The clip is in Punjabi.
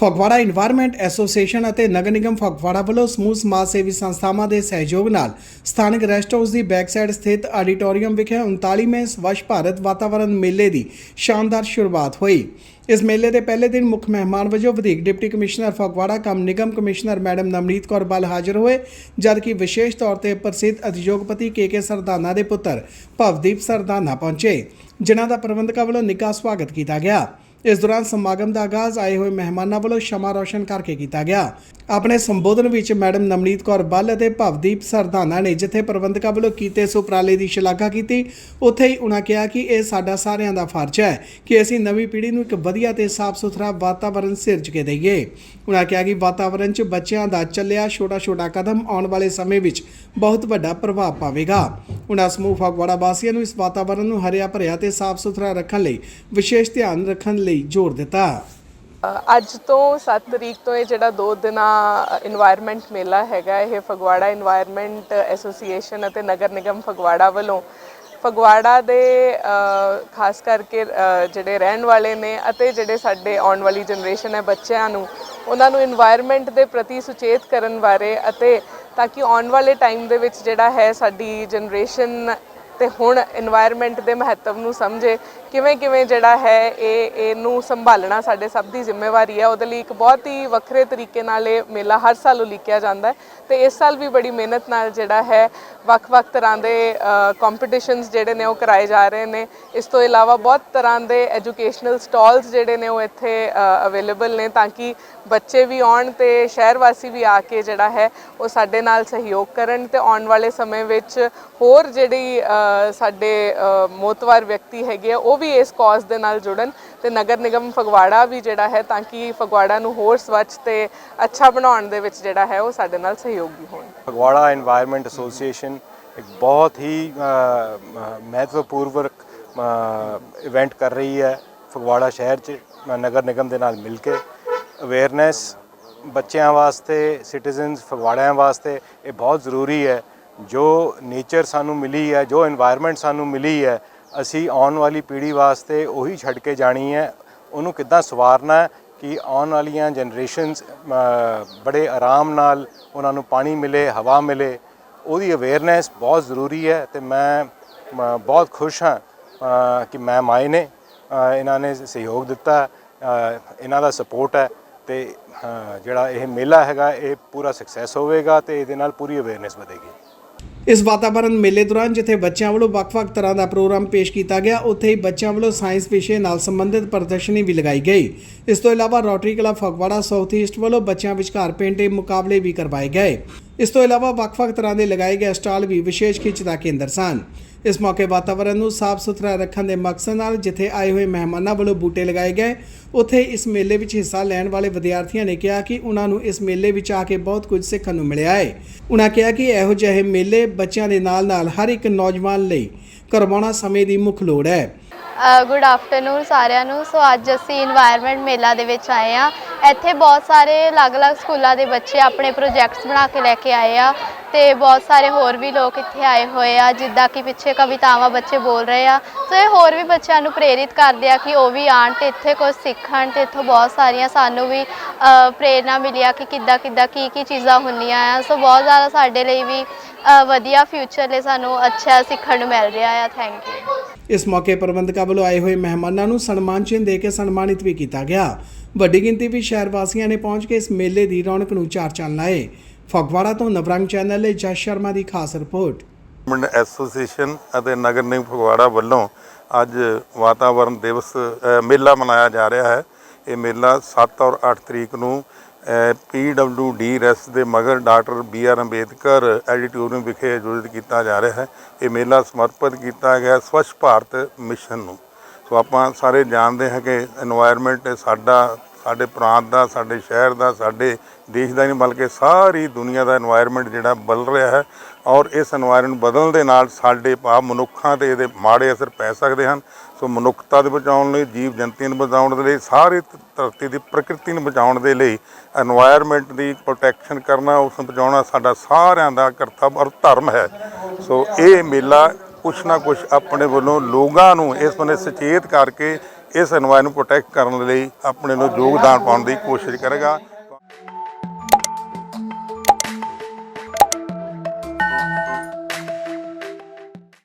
ਫਗਵਾੜਾ এনवायरमेंट ਐਸੋਸੀਏਸ਼ਨ ਅਤੇ ਨਗਰ ਨਿਗਮ ਫਗਵਾੜਾ ਵੱਲੋਂ ਸਮੂਹ ਸਮਾਜ ਸੇਵੀ ਸੰਸਥਾਵਾਂ ਦੇ ਸਹਿਯੋਗ ਨਾਲ ਸਥਾਨਕ ਰੈਸਟ ਹਾਊਸ ਦੀ ਬੈਕਸਾਈਡ ਸਥਿਤ ਆਡੀਟੋਰੀਅਮ ਵਿਖੇ 39ਵੇਂ ਸਵੱਛ ਭਾਰਤ ਵਾਤਾਵਰਣ ਮੇਲੇ ਦੀ ਸ਼ਾਨਦਾਰ ਸ਼ੁਰੂਆਤ ਹੋਈ। ਇਸ ਮੇਲੇ ਦੇ ਪਹਿਲੇ ਦਿਨ ਮੁੱਖ ਮਹਿਮਾਨ ਵਜੋਂ ਵਧੀਕ ਡਿਪਟੀ ਕਮਿਸ਼ਨਰ ਫਗਵਾੜਾ, ਕੰਮ ਨਿਗਮ ਕਮਿਸ਼ਨਰ ਮੈਡਮ ਨਮਨੀਤ ਕੌਰ ਬਲ ਹਾਜ਼ਰ ਹੋਏ, ਜਦਕਿ ਵਿਸ਼ੇਸ਼ ਤੌਰ ਤੇ ਪ੍ਰਸਿੱਧ ਅਧਿਯੋਗਪਤੀ ਕੇ ਸਰਦਾਨਾ ਦੇ ਪੁੱਤਰ ਭਵਦੀਪ ਸਰਦਾਨਾ ਪਹੁੰਚੇ। ਜਿਨ੍ਹਾਂ ਦਾ ਪ੍ਰਬੰਧਕਾਂ ਵੱਲੋਂ ਨਿੱਘਾ ਸਵਾਗਤ ਕੀਤਾ ਗਿਆ। ਇਸ ਦੌਰਾਨ ਸਮਾਗਮ ਦਾ ਆਗਾਜ਼ ਆਏ ਹੋਏ ਮਹਿਮਾਨਾਂ ਵੱਲੋਂ ਸ਼ਮਾ ਰੌਸ਼ਨ ਕਰਕੇ ਕੀਤਾ ਗਿਆ। ਆਪਣੇ ਸੰਬੋਧਨ ਵਿੱਚ ਮੈਡਮ ਨਵਨੀਤ ਕੌਰ ਬੱਲ ਅਤੇ ਭਵਦੀਪ ਸਰਦਾਨਾ ਨੇ ਜਿੱਥੇ ਪ੍ਰਬੰਧਕਾਂ ਵੱਲੋਂ ਕੀਤੇ ਇਸ ਉਪਰਾਲੇ ਦੀ ਸ਼ਲਾਘਾ ਕੀਤੀ, ਉੱਥੇ ਹੀ ਉਹਨਾਂ ਕਿਹਾ ਕਿ ਇਹ ਸਾਡਾ ਸਾਰਿਆਂ ਦਾ ਫਰਜ਼ ਹੈ ਕਿ ਅਸੀਂ ਨਵੀਂ ਪੀੜ੍ਹੀ ਨੂੰ ਇੱਕ ਵਧੀਆ ਤੇ ਸਾਫ਼ ਸੁਥਰਾ ਵਾਤਾਵਰਣ ਸਿਰਜ ਕੇ ਦਈਏ। ਉਹਨਾਂ ਕਿਹਾ ਕਿ ਵਾਤਾਵਰਣ 'ਚ ਬੱਚਿਆਂ ਦਾ ਚੱਲਿਆ ਛੋਟਾ-ਛੋਟਾ ਕਦਮ ਆਉਣ ਵਾਲੇ ਸਮੇਂ ਵਿੱਚ ਬਹੁਤ ਵੱਡਾ ਪ੍ਰਭਾਵ ਪਾਵੇਗਾ। ਉਹਨਾਂ ਸਮੂਹ ਫਗਵਾੜਾ ਵਾਸੀਆਂ ਨੂੰ ਇਸ ਵਾਤਾਵਰਣ ਨੂੰ ਹਰਿਆ ਭਰਿਆ ਤੇ ਸਾਫ਼ ਸੁਥਰਾ ਰੱਖਣ ਲਈ ਵਿਸ਼ੇਸ਼ ਧਿਆਨ ਰੱਖਣ ਲਈ ਜ਼ੋਰ ਦਿੱਤਾ। ਅੱਜ ਤੋਂ 7 ਤਰੀਕ ਤੋਂ ਇਹ ਜਿਹੜਾ 2 ਦਿਨਾਂ এনवायरमेंट ਮੇਲਾ ਹੈਗਾ, ਇਹ ਫਗਵਾੜਾ এনवायरमेंट ਐਸੋਸੀਏਸ਼ਨ ਅਤੇ ਨਗਰ ਨਿਗਮ ਫਗਵਾੜਾ ਵੱਲੋਂ ਫਗਵਾੜਾ ਦੇ ਖਾਸ ਕਰਕੇ ਜਿਹੜੇ ਰਹਿਣ ਵਾਲੇ ਨੇ ਅਤੇ ਜਿਹੜੇ ਸਾਡੇ ਆਉਣ ਵਾਲੀ ਜਨਰੇਸ਼ਨ ਹੈ ਬੱਚਿਆਂ ਨੂੰ, ਉਹਨਾਂ ਨੂੰ এনवायरमेंट ਦੇ ਪ੍ਰਤੀ ਸੁਚੇਤ ਕਰਨ ਬਾਰੇ ਅਤੇ ਤਾਂ ਕਿ ਆਉਣ ਵਾਲੇ ਟਾਈਮ ਦੇ ਵਿੱਚ ਜਿਹੜਾ ਹੈ ਸਾਡੀ ਜਨਰੇਸ਼ਨ ਤੇ ਹੁਣ এনवायरमेंट ਦੇ ਮਹੱਤਵ ਨੂੰ ਸਮਝੇ, ਕਿਵੇਂ ਕਿਵੇਂ ਜਿਹੜਾ ਹੈ ਇਹ, ਇਹਨੂੰ ਸੰਭਾਲਣਾ ਸਾਡੇ ਸਭ ਦੀ ਜ਼ਿੰਮੇਵਾਰੀ ਹੈ, ਉਹਦੇ ਲਈ ਇੱਕ ਬਹੁਤ ਹੀ ਵੱਖਰੇ ਤਰੀਕੇ ਨਾਲ ਇਹ ਮੇਲਾ ਹਰ ਸਾਲ ਉਲੀਕਿਆ ਜਾਂਦਾ ਹੈ ਤੇ ਇਸ ਸਾਲ ਵੀ ਬੜੀ ਮਿਹਨਤ ਨਾਲ ਜਿਹੜਾ ਹੈ ਵੱਖ-ਵੱਖ ਤਰ੍ਹਾਂ ਦੇ ਕੰਪੀਟੀਸ਼ਨਸ ਜਿਹੜੇ ਨੇ ਉਹ ਕਰਾਏ ਜਾ ਰਹੇ ਨੇ। ਇਸ ਤੋਂ ਇਲਾਵਾ ਬਹੁਤ ਤਰ੍ਹਾਂ ਦੇ ਐਜੂਕੇਸ਼ਨਲ ਸਟਾਲਸ ਜਿਹੜੇ ਨੇ ਉਹ ਇੱਥੇ ਅਵੇਲੇਬਲ ਨੇ ਤਾਂ ਕਿ ਬੱਚੇ ਵੀ ਆਉਣ ਤੇ ਸ਼ਹਿਰ ਵਾਸੀ ਵੀ ਆ ਕੇ ਜਿਹੜਾ ਹੈ ਉਹ ਸਾਡੇ ਨਾਲ ਸਹਿਯੋਗ ਕਰਨ ਤੇ ਆਉਣ ਵਾਲੇ ਸਮੇਂ ਵਿੱਚ ਹੋਰ ਜਿਹੜੀ ਸਾਡੇ ਮੋਤਵਾਰ ਵਿਅਕਤੀ ਹੈਗੇ ਆ, ਉਹ ਵੀ ਇਸ ਕੌਜ਼ ਦੇ ਨਾਲ ਜੁੜਨ ਤੇ ਨਗਰ ਨਿਗਮ ਫਗਵਾੜਾ ਵੀ ਜਿਹੜਾ ਹੈ ਤਾਂ ਕਿ ਫਗਵਾੜਾ ਨੂੰ ਹੋਰ ਸਵੱਛ ਤੇ ਅੱਛਾ ਬਣਾਉਣ ਦੇ ਵਿੱਚ ਜਿਹੜਾ ਹੈ ਉਹ ਸਾਡੇ ਨਾਲ ਸਹਿਯੋਗੀ ਹੋਣ। ਫਗਵਾੜਾ এনवायरमेंट ਐਸੋਸੀਏਸ਼ਨ ਇੱਕ ਬਹੁਤ ਹੀ ਮਹੱਤਵਪੂਰਵਕ ਇਵੈਂਟ ਕਰ ਰਹੀ ਹੈ। ਫਗਵਾੜਾ ਸ਼ਹਿਰ 'ਚ ਨਗਰ ਨਿਗਮ ਦੇ ਨਾਲ ਮਿਲ ਕੇ ਅਵੇਅਰਨੈਸ ਬੱਚਿਆਂ ਵਾਸਤੇ ਸਿਟੀਜ਼ਨਸ ਫਗਵਾੜਿਆਂ ਵਾਸਤੇ ਇਹ ਬਹੁਤ ਜ਼ਰੂਰੀ ਹੈ। ਜੋ ਨੇਚਰ ਸਾਨੂੰ ਮਿਲੀ ਹੈ, ਜੋ এনवायरमेंट ਸਾਨੂੰ ਮਿਲੀ ਹੈ, ਅਸੀਂ ਆਉਣ ਵਾਲੀ ਪੀੜ੍ਹੀ ਵਾਸਤੇ ਉਹੀ ਛੱਡ ਕੇ ਜਾਣੀ ਹੈ। ਉਹਨੂੰ ਕਿੱਦਾਂ ਸਵਾਰਨਾ ਕਿ ਆਉਣ ਵਾਲੀਆਂ ਜਨਰੇਸ਼ਨਸ ਬੜੇ ਆਰਾਮ ਨਾਲ ਉਹਨਾਂ ਨੂੰ ਪਾਣੀ ਮਿਲੇ, ਹਵਾ ਮਿਲੇ, ਉਹਦੀ ਅਵੇਅਰਨੈਸ ਬਹੁਤ ਜ਼ਰੂਰੀ ਹੈ ਤੇ ਮੈਂ ਬਹੁਤ ਖੁਸ਼ ਹਾਂ ਕਿ ਮੈਂ ਮਾਏ ਨੇ ਇਹਨਾਂ ਨੇ ਸਹਿਯੋਗ ਦਿੱਤਾ ਇਹਨਾਂ ਦਾ ਸਪੋਰਟ ਹੈ ਤੇ ਜਿਹੜਾ ਇਹ ਮੇਲਾ ਹੈਗਾ, ਇਹ ਪੂਰਾ ਸਕਸੈਸ ਹੋਵੇਗਾ ਤੇ ਇਹਦੇ ਨਾਲ ਪੂਰੀ ਅਵੇਅਰਨੈਸ ਵਧੇਗੀ। ਇਸ ਵਾਤਾਵਰਣ ਮੇਲੇ ਦੌਰਾਨ ਜਿੱਥੇ ਬੱਚਿਆਂ ਵੱਲੋਂ ਵੱਖ-ਵੱਖ ਤਰ੍ਹਾਂ ਦਾ ਪ੍ਰੋਗਰਾਮ ਪੇਸ਼ ਕੀਤਾ ਗਿਆ, ਉੱਥੇ ਹੀ ਬੱਚਿਆਂ ਵੱਲੋਂ ਸਾਇੰਸ ਵਿਸ਼ੇ ਨਾਲ ਸੰਬੰਧਿਤ ਪ੍ਰਦਰਸ਼ਨੀ ਵੀ ਲਗਾਈ ਗਈ। ਇਸ ਤੋਂ ਇਲਾਵਾ Rotary Club Phagwara, south east ਵੱਲੋਂ ਬੱਚਿਆਂ ਵਿਚਕਾਰ ਪੇਂਟਿੰਗ ਮੁਕਾਬਲੇ ਵੀ ਕਰਵਾਏ ਗਏ। ਇਸ ਤੋਂ ਇਲਾਵਾ ਵੱਖ-ਵੱਖ ਤਰ੍ਹਾਂ ਦੇ ਲਗਾਏ ਗਏ ਸਟਾਲ ਵੀ ਵਿਸ਼ੇਸ਼ ਖਿੱਚ ਦਾ ਕੇਂਦਰ ਸਨ। ਇਸ ਮੌਕੇ ਵਾਤਾਵਰਣ ਨੂੰ ਸਾਫ਼ ਸੁਥਰਾ ਰੱਖਣ ਦੇ ਮਕਸਦ ਨਾਲ ਜਿੱਥੇ ਆਏ ਹੋਏ ਮਹਿਮਾਨਾਂ ਵੱਲੋਂ ਬੂਟੇ ਲਗਾਏ ਗਏ, ਉੱਥੇ ਇਸ ਮੇਲੇ ਵਿੱਚ ਹਿੱਸਾ ਲੈਣ ਵਾਲੇ ਵਿਦਿਆਰਥੀਆਂ ਨੇ ਕਿਹਾ ਕਿ ਉਹਨਾਂ ਨੂੰ ਇਸ ਮੇਲੇ ਵਿੱਚ ਆ ਕੇ ਬਹੁਤ ਕੁਝ ਸਿੱਖਣ ਨੂੰ ਮਿਲਿਆ ਹੈ। ਉਹਨਾਂ ਕਿਹਾ ਕਿ ਇਹੋ ਜਿਹੇ ਮੇਲੇ ਬੱਚਿਆਂ ਦੇ ਨਾਲ-ਨਾਲ ਹਰ ਇੱਕ ਨੌਜਵਾਨ ਲਈ ਕਰਵਾਉਣਾ ਸਮੇਂ ਦੀ ਮੁੱਖ ਲੋੜ ਹੈ। ਗੁੱਡ ਆਫਟਰਨੂਨ ਸਾਰਿਆਂ ਨੂੰ। ਸੋ ਅੱਜ ਅਸੀਂ এনवायरमेंट ਮੇਲਾ ਦੇ ਵਿੱਚ ਆਏ ਆ ਇੱਥੇ ਬਹੁਤ ਸਾਰੇ ਅਲੱਗ-ਅਲੱਗ ਸਕੂਲਾਂ ਦੇ ਬੱਚੇ ਆਪਣੇ ਪ੍ਰੋਜੈਕਟਸ ਬਣਾ ਕੇ ਲੈ ਕੇ ਆਏ ਆ ਤੇ ਬਹੁਤ ਸਾਰੇ ਹੋਰ ਵੀ ਲੋਕ ਇੱਥੇ ਆਏ ਹੋਏ ਆ, ਜਿੱਦਾਂ ਕਿ ਪਿੱਛੇ ਕਵਿਤਾਵਾਂ ਬੱਚੇ ਬੋਲ ਰਹੇ ਆ। ਸੋ ਇਹ ਹੋਰ ਵੀ ਬੱਚਿਆਂ ਨੂੰ ਪ੍ਰੇਰਿਤ ਕਰਦੇ ਆ ਕਿ ਉਹ ਵੀ ਆਣ ਤੇ ਇੱਥੇ ਕੁਝ ਸਿੱਖਣ ਤੇ ਇੱਥੋਂ ਬਹੁਤ ਸਾਰੀਆਂ ਸਾਨੂੰ ਵੀ ਪ੍ਰੇਰਣਾ ਮਿਲਿਆ ਕਿ ਕਿੱਦਾਂ ਕਿੱਦਾਂ, ਕੀ ਕੀ ਚੀਜ਼ਾਂ ਹੁੰਦੀਆਂ ਆ। ਸੋ ਬਹੁਤ ਜ਼ਿਆਦਾ ਸਾਡੇ ਲਈ ਵੀ ਵਧੀਆ ਫਿਊਚਰ ਲਈ ਸਾਨੂੰ ਅੱਛਾ ਸਿੱਖਣ ਨੂੰ ਮਿਲ ਰਿਹਾ ਆ। ਥੈਂਕ ਯੂ ਇਸ ਮੌਕੇ ਪ੍ਰਬੰਧਕਾਂ ਵੱਲੋਂ ਆਏ ਹੋਏ ਮਹਿਮਾਨਾਂ ਨੂੰ ਸਨਮਾਨ ਚਿੰਨ੍ਹ ਦੇ ਕੇ ਸਨਮਾਨਿਤ ਵੀ ਕੀਤਾ ਗਿਆ। ਵੱਡੀ ਗਿਣਤੀ ਵਿੱਚ ਸ਼ਹਿਰ ਵਾਸੀਆਂ ਨੇ ਪਹੁੰਚ ਕੇ ਇਸ ਮੇਲੇ ਦੀ ਰੌਣਕ ਨੂੰ ਚਾਰ ਚੰਨ ਲਾਏ। ਫਗਵਾੜਾ ਤੋਂ ਨਵਰੰਗ ਚੈਨਲ ਲਈ ਜਸ ਸ਼ਰਮਾ ਦੀ ਖਾਸ ਰਿਪੋਰਟ। ਮਿੰਟ ਐਸੋਸੀਏਸ਼ਨ ਅਤੇ ਨਗਰ ਨਿਗਮ ਫਗਵਾੜਾ ਵੱਲੋਂ ਅੱਜ ਵਾਤਾਵਰਣ ਦਿਵਸ ਮੇਲਾ ਮਨਾਇਆ ਜਾ ਰਿਹਾ ਹੈ। ਇਹ ਮੇਲਾ 7 ਔਰ 8 ਤਰੀਕ ਨੂੰ ਪੀ ਡਬਲਿਊ ਡੀ ਰੈਸ ਦੇ ਮਗਰ doctor B R Ambedkar auditorium ਵਿਖੇ ਆਯੋਜਿਤ ਕੀਤਾ ਜਾ ਰਿਹਾ ਹੈ। ਇਹ ਮੇਲਾ ਸਮਰਪਿਤ ਕੀਤਾ ਗਿਆ ਸਵੱਛ ਭਾਰਤ ਮਿਸ਼ਨ ਨੂੰ। ਸੋ ਆਪਾਂ ਸਾਰੇ ਜਾਣਦੇ ਹਾਂ ਕਿ এনवायरमेंट ਸਾਡਾ ਸਾਡੇ ਪ੍ਰਾਂਤ ਦਾ, ਸਾਡੇ ਸ਼ਹਿਰ ਦਾ, ਸਾਡੇ ਦੇਸ਼ ਦਾ ਨਹੀਂ, ਬਲਕਿ ਸਾਰੀ ਦੁਨੀਆ ਦਾ এনवायरमेंट ਜਿਹੜਾ ਬਦਲ ਰਿਹਾ ਹੈ ਔਰ ਇਸ এনवायरमेंट ਬਦਲਣ ਦੇ ਨਾਲ ਸਾਡੇ ਭਾਵ ਮਨੁੱਖਾਂ ਤੇ ਇਹਦੇ ਮਾੜੇ ਅਸਰ ਪੈ ਸਕਦੇ ਹਨ। ਸੋ ਮਨੁੱਖਤਾ ਦੇ ਬਚਾਉਣ ਲਈ, ਜੀਵ ਜੰਤੀਆਂ ਨੂੰ ਬਚਾਉਣ ਦੇ ਲਈ, ਸਾਰੇ ਧਰਤੀ ਦੀ ਪ੍ਰਕਿਰਤੀ ਨੂੰ ਬਚਾਉਣ ਦੇ ਲਈ এনवायरमेंट ਦੀ ਪ੍ਰੋਟੈਕਸ਼ਨ ਕਰਨਾ, ਉਸ ਨੂੰ ਬਚਾਉਣਾ ਸਾਡਾ ਸਾਰਿਆਂ ਦਾ ਕਰਤੱਵ ਔਰ ਧਰਮ ਹੈ। ਸੋ ਇਹ ਮੇਲਾ ਕੁਛ ਨਾ ਕੁਛ ਆਪਣੇ ਵੱਲੋਂ ਲੋਕਾਂ ਨੂੰ ਇਸ ਬੰਨੇ ਸੁਚੇਤ ਕਰਕੇ ਇਸ ਇਨਵਾਇਰਨਮੈਂਟ ਨੂੰ ਪ੍ਰੋਟੈਕਟ ਕਰਨ ਲਈ ਆਪਣੇ ਨੂੰ ਯੋਗਦਾਨ ਪਾਉਣ ਦੀ ਕੋਸ਼ਿਸ਼ ਕਰੇਗਾ।